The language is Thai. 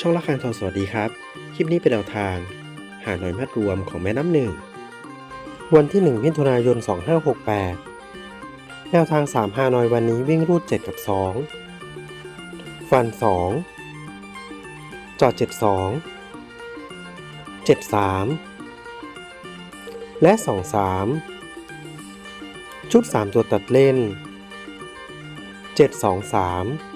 ช่องละครทองสวัสดีครับ คลิปนี้เป็นแนวทาง หาหน่วยมัดรวมของแม่น้ำหนึ่ง วันที่ 1 มิถุนายน 2568 แนวทาง 3 หาหน่อยวันนี้วิ่งรูด 7 กับ 2 ฟัน 2 จอด 72 73 และ 23 ชุด 3 ตัวตัดเล่น 723